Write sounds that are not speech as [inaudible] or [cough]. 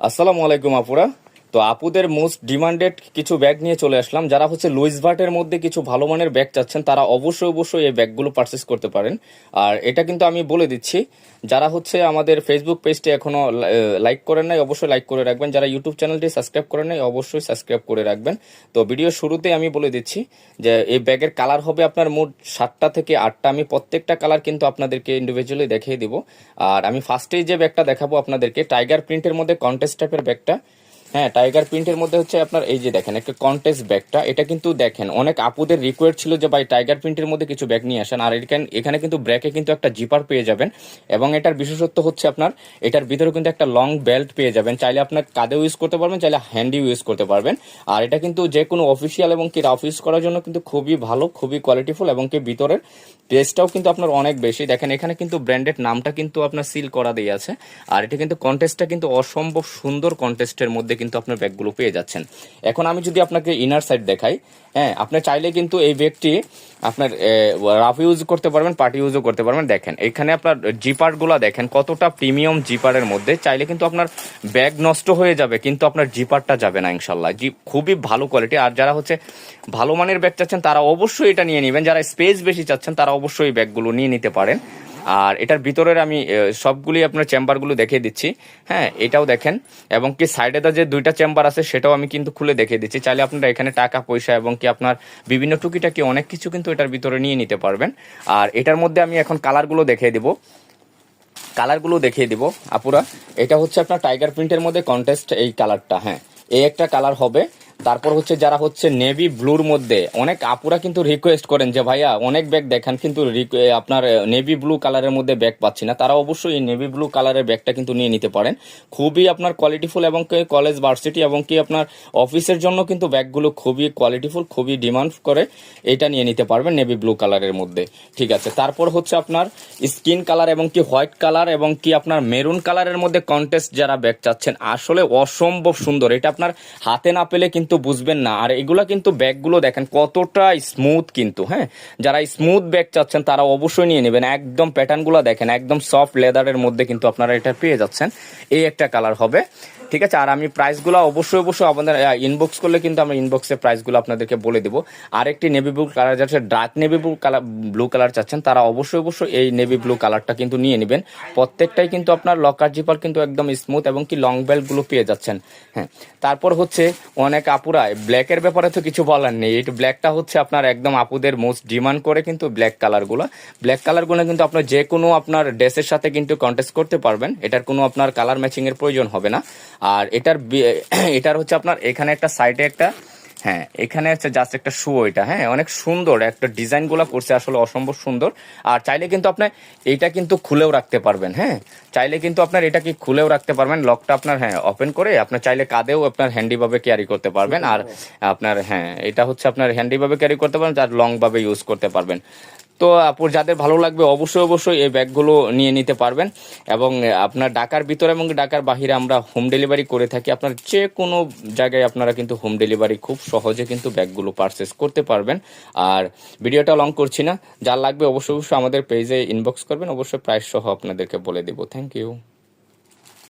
আসসালামু আলাইকুম আপুরা। তো আপুদের মোস্ট ডিমান্ডেড কিছু ব্যাগ নিয়ে চলে আসলাম। যারা হচ্ছে লুইস ভার্টের মধ্যে কিছু ভালো মানের ব্যাগ চাচ্ছেন, তারা অবশ্যই অবশ্যই এই ব্যাগগুলো পারচেস করতে পারেন। আর এটা কিন্তু আমি বলে দিচ্ছি, যারা হচ্ছে আমাদের ফেসবুক পেজটি এখনও লাইক করেন নাই, অবশ্যই লাইক করে রাখবেন। যারা ইউটিউব চ্যানেলটি সাবস্ক্রাইব করেন নাই, অবশ্যই সাবস্ক্রাইব করে রাখবেন। তো ভিডিও শুরুতে আমি বলে দিচ্ছি যে, এই ব্যাগের কালার হবে আপনার মোট সাতটা থেকে আটটা। আমি প্রত্যেকটা কালার কিন্তু আপনাদেরকে ইন্ডিভিজুয়ালি দেখিয়ে দিব। আর আমি ফার্স্টেই যে ব্যাগটা দেখাবো আপনাদেরকে টাইগার প্রিন্টের মধ্যে কন্টেস্ট টাইপের ব্যাগটা হ্যাঁ টাইগার প্রিন্টের মধ্যে হচ্ছে আপনার এই যে দেখেন, একটা কন্টেস্ট ব্যাগটা এটা কিন্তু দেখেন, অনেক আপুদের রিকোয়েস্ট ছিল যে ভাই টাইগার প্রিন্টের মধ্যে কিছু ব্যাগ নিয়ে আসেন। আর এখানে কিন্তু ব্র্যাকে কিন্তু একটা জিপার পেয়ে যাবেন। এবং এটার বিশেষত্ব হচ্ছে আপনার, এটার ভিতরে কিন্তু একটা লং বেল্ট পেয়ে যাবেন। চাইলে আপনার কাঁধেও ইউজ করতে পারবেন, চাইলে হ্যান্ডিও ইউজ করতে পারবেন। আর এটা কিন্তু যে কোনো অফিসিয়াল এবং কি রাফ ইউজ করার জন্য কিন্তু খুবই ভালো, খুবই কোয়ালিটিফুল এবং কি ভিতরের টেস্টটাও কিন্তু আপনার অনেক বেশি। দেখেন, এখানে কিন্তু ব্র্যান্ডেড নামটা কিন্তু আপনার সিল করা দিয়ে আছে। আর এটা কিন্তু কন্টেস্টটা কিন্তু অসম্ভব সুন্দর কন্টেস্টের মধ্যে কিন্তু আপনার ব্যাগগুলো পেয়ে যাচ্ছেন। এখন আমি যদি আপনাকে ইনার সাইড দেখাই হ্যাঁ আপনি চাইলে কিন্তু এই ব্যাগটি আপনার রাফ ইউজ করতে পারবেন পার্টি ইউজও করতে পারবেন। দেখেন, এখানে আপনার জিপারগুলো দেখেন, কতটা প্রিমিয়াম জিপারের মধ্যে। চাইলে কিন্তু আপনার ব্যাগ নষ্ট হয়ে যাবে, কিন্তু আপনার জিপারটা যাবে না ইনশাল্লাহ জি, খুবই ভালো কোয়ালিটি আর যারা হচ্ছে ভালো মানের ব্যাগ চাচ্ছেন, তারা অবশ্যই এটা নিয়ে নেবেন। যারা স্পেস বেশি চাচ্ছেন, তারা অবশ্যই ব্যাগগুলো নিয়ে নিতে পারেন। আর এটার ভিতরের আমি সবগুলি আপনার চেম্বারগুলো দেখিয়ে দিচ্ছি। হ্যাঁ এটাও দেখেন। এবং কি সাইডে যে দুইটা চেম্বার আছে, সেটাও আমি কিন্তু খুলে দেখিয়ে দিচ্ছি। চাইলে আপনারা এখানে টাকা, পয়সা এবং কি আপনার বিভিন্ন টুকিটাকি অনেক কিছু কিন্তু এটার ভিতরে নিয়ে নিতে পারবেন। আর এটার মধ্যে আমি এখন কালারগুলো দেখিয়ে দিব। কালারগুলো দেখিয়ে দিব আপুরা। এটা হচ্ছে আপনার টাইগার প্রিন্টের মধ্যে কন্টেস্ট এই কালারটা হ্যাঁ। এই একটা কালার হবে। তারপর হচ্ছে যারা হচ্ছে নেভি ব্লুর মধ্যে, অনেক আপুরা কিন্তু রিকোয়েস্ট করেন যে, ভাইয়া, অনেক ব্যাগ দেখান, কিন্তু আপনার নেভি ব্লু কালারের মধ্যে ব্যাগ পাচ্ছি না। তারা অবশ্যই এই নেভি ব্লু কালারের ব্যাগটা কিন্তু নিয়ে নিতে পারেন। খুবই আপনার কোয়ালিটিফুল এবং কলেজ ভার্সিটি এবং কি, আপনার অফিসের জন্য কিন্তু ব্যাগগুলো খুবই কোয়ালিটিফুল খুবই ডিমান্ড করে এটা নিয়ে নিতে পারবেন নেভি ব্লু কালারের মধ্যে। ঠিক আছে, তারপর হচ্ছে আপনার স্কিন কালার এবং কি হোয়াইট কালার এবং কি আপনার মেরুন কালারের মধ্যে কন্টেস্ট যারা ব্যাগ চাচ্ছেন, আসলে অসম্ভব সুন্দর। এটা আপনার হাতে না পেলে কিন্তু বুঝবেন না। আর এগুলা কিন্তু ব্যাগগুলো দেখেন কতটা স্মুথ কিন্তু হ্যাঁ? যারা স্মুথ ব্যাগ চাচ্ছেন, তারা অবশ্যই নিয়ে নেবেন। একদম প্যাটার্নগুলো দেখেন, একদম সফট লেদারের মধ্যে কিন্তু আপনারা এটা পেয়ে যাচ্ছেন। এই একটা কালার হবে। ঠিক আছে? আর আমি প্রাইসগুলো অবশ্যই অবশ্যই আমাদের ইনবক্স করলে কিন্তু আমরা ইনবক্সে প্রাইসগুলো আপনাদেরকে বলে দিব। আরেকটি নেভি ব্লু কালার যাচ্ছে dark navy blue colour blue colour চাচ্ছেন, তারা অবশ্যই অবশ্যই এই নেভি ব্লু কালারটা কিন্তু নিয়ে নেবেন। প্রত্যেকটাই কিন্তু আপনার লকার জিপার কিন্তু একদম স্মুথ এবং কি লং বেল্টগুলো পেয়ে যাচ্ছেন। হ্যাঁ তারপর হচ্ছে অনেক আপুরা ব্ল্যাকের ব্যাপারে তো কিছু বলার নেই। এই ব্ল্যাকটা হচ্ছে আপনার একদম আপুদের মোস্ট ডিমান্ড করে কিন্তু ব্ল্যাক কালারগুলো ব্ল্যাক কালারগুলো কিন্তু আপনার যে কোনো আপনার ড্রেসের সাথে কিন্তু কন্টেস্ট করতে পারবেন। এটার কোনো আপনার কালার ম্যাচিংয়ের প্রয়োজন হবে না। আর এটার [clears throat] এটার হচ্ছে আপনার এখানে একটা সাইডে একটা হ্যাঁ এখানে হচ্ছে জাস্ট একটা শু এটা হ্যাঁ অনেক সুন্দর, একটা ডিজাইনগুলা করছে আসলে অসম্ভব সুন্দর। আর চাইলে কিন্তু আপনার এইটা কিন্তু খুলেও রাখতে পারবেন হ্যাঁ। চাইলে কিন্তু আপনার এটা কি খুলেও রাখতে পারবেন লকটা আপনার হ্যাঁ ওপেন করে আপনার চাইলে কাঁধেও আপনার হ্যান্ডি ভাবে ক্যারি করতে পারবেন। আর আপনার হ্যাঁ এটা হচ্ছে আপনার হ্যান্ডি ভাবে ক্যারি করতে পারবেন আর লং ভাবে ইউজ করতে পারবেন। তো আপুর যাদের ভালো লাগবে অবশ্যই অবশ্যই এই ব্যাগগুলো নিয়ে নিতে পারবেন এবং আপনার ডাকার ভিতরে এবং ডাকার বাহিরে আমরা হোম ডেলিভারি করে থাকি। আপনার যে কোনো জায়গায় আপনারা কিন্তু হোম ডেলিভারি খুব সহজে কিন্তু ব্যাগগুলো পারচেস করতে পারবেন। আর ভিডিওটা লং করছি না, যা লাগবে অবশ্যই অবশ্যই আমাদের পেজে ইনবক্স করবেন। অবশ্যই প্রাইস সহ আপনাদেরকে বলে দেবো। Thank you